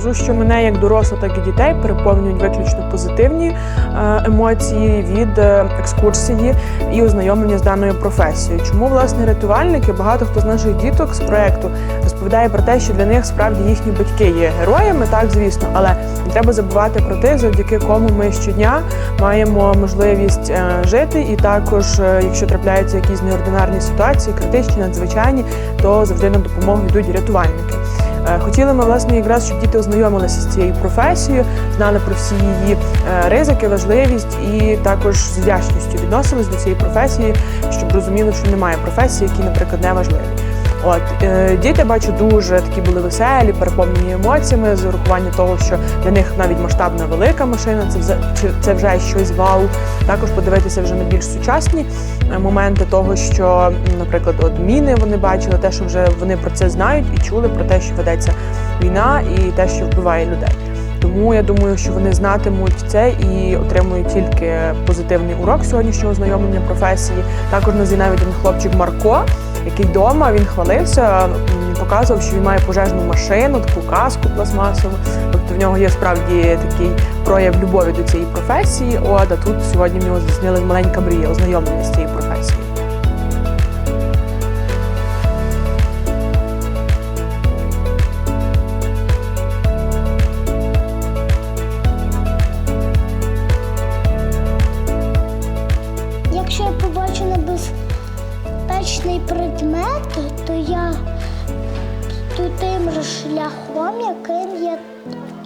скажу, що мене як дорослу, так і дітей переповнюють виключно позитивні е, емоції від е, екскурсії і ознайомлення з даною професією. Чому власне рятувальники? Багато хто з наших діток з проекту розповідає про те, що для них справді їхні батьки є героями, так звісно, але не треба забувати про тих, завдяки кому ми щодня маємо можливість е, жити. І також, якщо трапляються якісь неординарні ситуації, критичні, надзвичайні, то завжди на допомогу йдуть рятувальники. Е, Хотіли ми власне якраз, щоб діти ознайомилися з цією професією, знали про всі її е, ризики, важливість і також з вдячністю відносились до цієї професії, щоб розуміли, що немає професії, які, наприклад, не важливі. От е, діти бачу дуже такі були веселі, переповнені емоціями з урахування того, що для них навіть масштабна велика машина, це вже це вже щось вау. Також подивитися вже на більш сучасні е, моменти того, що, наприклад, от міни вони бачили, те, що вже вони про це знають і чули про те, що ведеться війна, і те, що вбиває людей. Тому я думаю, що вони знатимуть це і отримують тільки позитивний урок сьогоднішнього знайомлення професії. Також нас є навіть один хлопчик Марко, який вдома він хвалився, показував, що він має пожежну машину, таку каску пластмасову. Тобто в нього є справді такий прояв любові до цієї професії. От, а тут сьогодні в нього здійснили маленька мрія ознайомлення з цією небезпечний предмет, то я йду тим же шляхом, яким я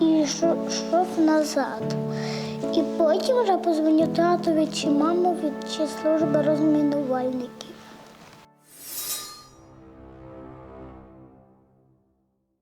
йшов назад. І потім вже позвоню татові чи мамові чи служби розмінувальників.